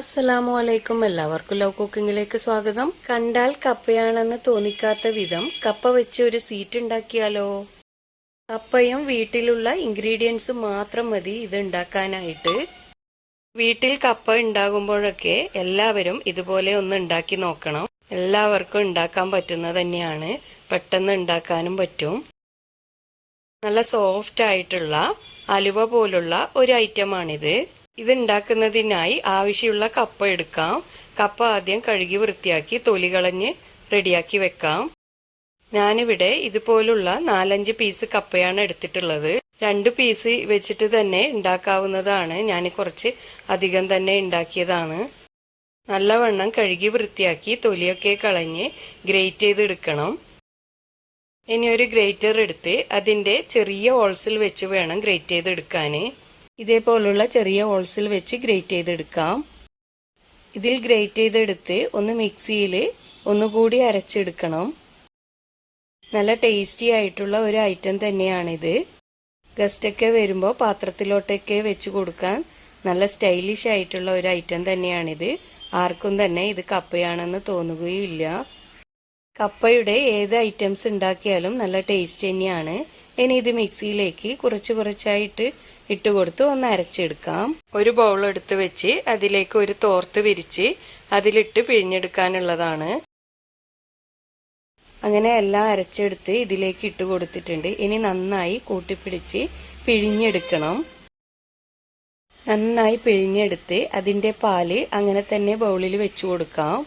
അസ്സലാമു അലൈക്കും എല്ലാവർക്കും ലവ് കുക്കിങ്ങിലേക്ക് സ്വാഗതം. കണ്ടാൽ കപ്പയാണെന്ന് തോന്നിക്കാത്ത വിധം കപ്പ വെച്ച് ഒരു സ്വീറ്റ് ഉണ്ടാക്കിയാലോ? കപ്പയും വീട്ടിലുള്ള ഇൻഗ്രീഡിയൻസും മാത്രം മതി ഇത് ഉണ്ടാക്കാനായിട്ട്. വീട്ടിൽ കപ്പ ഉണ്ടാകുമ്പോഴൊക്കെ എല്ലാവരും ഇതുപോലെ ഒന്ന് ഉണ്ടാക്കി നോക്കണം. എല്ലാവർക്കും ഉണ്ടാക്കാൻ പറ്റുന്നത് തന്നെയാണ്. പെട്ടെന്ന് ഉണ്ടാക്കാനും പറ്റും. നല്ല സോഫ്റ്റ് ആയിട്ടുള്ള അലുവ പോലുള്ള ഒരു ഐറ്റമാണിത് ഇത് ഉണ്ടാക്കുന്നതിനായി ആവശ്യമുള്ള കപ്പ എടുക്കാം. കപ്പ ആദ്യം കഴുകി വൃത്തിയാക്കി തൊലി കളഞ്ഞ് റെഡിയാക്കി വെക്കാം. ഞാനിവിടെ ഇതുപോലുള്ള നാലഞ്ച് പീസ് കപ്പയാണ് എടുത്തിട്ടുള്ളത്. രണ്ട് പീസ് വെച്ചിട്ട് തന്നെ ഉണ്ടാക്കാവുന്നതാണ്. ഞാൻ കുറച്ച് അധികം തന്നെ ഉണ്ടാക്കിയതാണ്. നല്ലവണ്ണം കഴുകി വൃത്തിയാക്കി തൊലിയൊക്കെ കളഞ്ഞ് ഗ്രേറ്റ് ചെയ്തെടുക്കണം. ഇനി ഒരു ഗ്രേറ്റർ എടുത്ത് അതിന്റെ ചെറിയ ഹോൾസിൽ വെച്ച് വേണം ഗ്രേറ്റ് ചെയ്തെടുക്കാൻ. ഇതേപോലുള്ള ചെറിയ ഹോൾസിൽ വെച്ച് ഗ്രേറ്റ് ചെയ്തെടുക്കാം. ഇതിൽ ഗ്രേറ്റ് ചെയ്തെടുത്ത് ഒന്ന് മിക്സിയിൽ ഒന്നുകൂടി അരച്ചെടുക്കണം. നല്ല ടേസ്റ്റി ആയിട്ടുള്ള ഒരു ഐറ്റം തന്നെയാണിത്. ഗസ്റ്റൊക്കെ വരുമ്പോൾ പാത്രത്തിലോട്ടൊക്കെ വെച്ച് കൊടുക്കാൻ നല്ല സ്റ്റൈലിഷ് ആയിട്ടുള്ള ഒരു ഐറ്റം തന്നെയാണിത്. ആർക്കും തന്നെ ഇത് കപ്പയാണെന്ന് തോന്നുകയില്ല കപ്പയുടെ ഏത് ഐറ്റംസ് ഉണ്ടാക്കിയാലും നല്ല ടേസ്റ്റ് തന്നെയാണ്. ഇനി ഇത് മിക്സിയിലേക്ക് കുറച്ച് കുറച്ചായിട്ട് ഇട്ട് കൊടുത്ത് ഒന്ന് അരച്ചെടുക്കാം. ഒരു ബൗൾ എടുത്ത് വെച്ച് അതിലേക്ക് ഒരു തോർത്ത് വിരിച്ച് അതിലിട്ട് പിഴിഞ്ഞെടുക്കാനുള്ളതാണ്. അങ്ങനെ എല്ലാം അരച്ചെടുത്ത് ഇതിലേക്ക് ഇട്ട് കൊടുത്തിട്ടുണ്ട്. ഇനി നന്നായി കൂട്ടിപ്പിടിച്ച് പിഴിഞ്ഞെടുക്കണം. നന്നായി പിഴിഞ്ഞെടുത്ത് അതിന്റെ പാൽ അങ്ങനെ തന്നെ ബൗളിൽ വെച്ച് കൊടുക്കാം.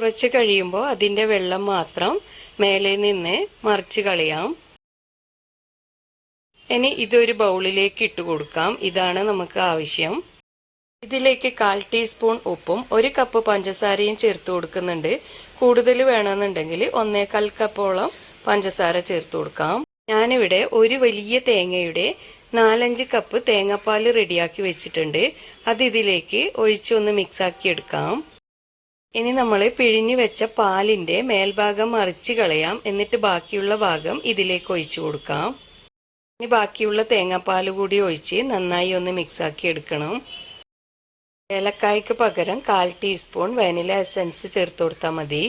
കുറച്ച് കഴിയുമ്പോൾ അതിന്റെ വെള്ളം മാത്രം മേലെ നിന്ന് മറിച്ച് കളയാം. ഇനി ഇതൊരു ബൗളിലേക്ക് ഇട്ട് കൊടുക്കാം. ഇതാണ് നമുക്ക് ആവശ്യം. ഇതിലേക്ക് കാൽ ടീസ്പൂൺ ഉപ്പും ഒരു കപ്പ് പഞ്ചസാരയും ചേർത്ത് കൊടുക്കുന്നുണ്ട്. കൂടുതൽ വേണമെന്നുണ്ടെങ്കിൽ ഒന്നേകാൽ കപ്പോളം പഞ്ചസാര ചേർത്ത് കൊടുക്കാം. ഞാനിവിടെ ഒരു വലിയ തേങ്ങയുടെ നാലഞ്ച് കപ്പ് തേങ്ങാപ്പാൽ റെഡിയാക്കി വെച്ചിട്ടുണ്ട്. അത് ഇതിലേക്ക് ഒഴിച്ചൊന്ന് മിക്സാക്കി എടുക്കാം. ഇനി നമ്മൾ പിഴിഞ്ഞു വെച്ച പാലിന്റെ മേൽഭാഗം മറിച്ച് കളയാം. എന്നിട്ട് ബാക്കിയുള്ള ഭാഗം ഇതിലേക്ക് ഒഴിച്ചു കൊടുക്കാം. ഇനി ബാക്കിയുള്ള തേങ്ങാപ്പാൽ കൂടി ഒഴിച്ച് നന്നായി ഒന്ന് മിക്സാക്കി എടുക്കണം. ഏലക്കായ്ക്ക് പകരം കാൽ ടീസ്പൂൺ വാനില എസൻസ് ചേർത്ത് കൊടുത്താൽ മതി.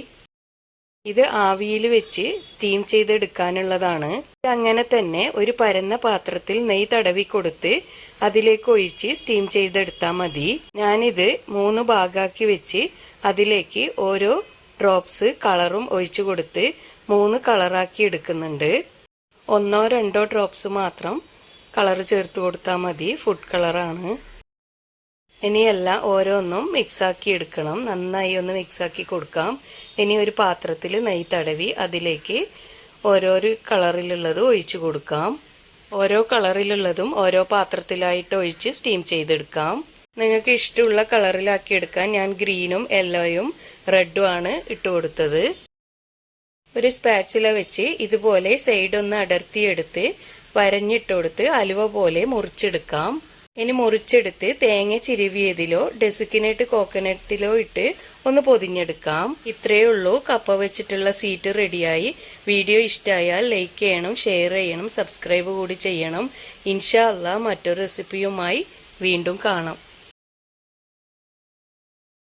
ഇത് ആവിയിൽ വെച്ച് സ്റ്റീം ചെയ്തെടുക്കാനുള്ളതാണ്. അങ്ങനെ തന്നെ ഒരു പരന്ന പാത്രത്തിൽ നെയ് തടവി കൊടുത്ത് അതിലേക്ക് ഒഴിച്ച് സ്റ്റീം ചെയ്തെടുത്താൽ മതി. ഞാനിത് മൂന്ന് ഭാഗമാക്കി വെച്ച് അതിലേക്ക് ഓരോ ഡ്രോപ്സ് കളറും ഒഴിച്ചു കൊടുത്ത് മൂന്ന് കളറാക്കി എടുക്കുന്നുണ്ട്. ഒന്നോ രണ്ടോ ഡ്രോപ്സ് മാത്രം കളർ ചേർത്ത് കൊടുത്താൽ മതി ഫുഡ് കളറാണ് ഇനിയെല്ലാം ഓരോന്നും മിക്സാക്കി എടുക്കണം. നന്നായി ഒന്ന് മിക്സാക്കി കൊടുക്കാം. ഇനി ഒരു പാത്രത്തിൽ നെയ് തടവി അതിലേക്ക് ഓരോരോ കളറിലുള്ളത് ഒഴിച്ചു കൊടുക്കാം. ഓരോ കളറിലുള്ളതും ഓരോ പാത്രത്തിലായിട്ട് ഒഴിച്ച് സ്റ്റീം ചെയ്തെടുക്കാം. നിങ്ങൾക്ക് ഇഷ്ടമുള്ള കളറിലാക്കി എടുക്കാൻ ഞാൻ ഗ്രീനും യെല്ലോയും റെഡും ആണ് ഇട്ട് കൊടുത്തത്. ഒരു സ്പാച്ചില വെച്ച് ഇതുപോലെ സൈഡ് ഒന്ന് അടർത്തിയെടുത്ത് വരഞ്ഞിട്ട് കൊടുത്ത് അലുവ പോലെ മുറിച്ചെടുക്കാം. ഇനി മുറിച്ചെടുത്ത് തേങ്ങ ചിരുവിയതിലോ ഡെസിക്കിനേറ്റ് കോക്കനട്ടിലോ ഇട്ട് ഒന്ന് പൊതിഞ്ഞെടുക്കാം. ഇത്രയേ ഉള്ളൂ. കപ്പ വെച്ചിട്ടുള്ള സീറ്റ് റെഡിയായി. വീഡിയോ ഇഷ്ടമായാൽ ലൈക്ക് ചെയ്യണം ഷെയർ ചെയ്യണം സബ്സ്ക്രൈബ് കൂടി ചെയ്യണം. ഇൻഷാ അല്ല മറ്റൊരു റെസിപ്പിയുമായി വീണ്ടും കാണാം.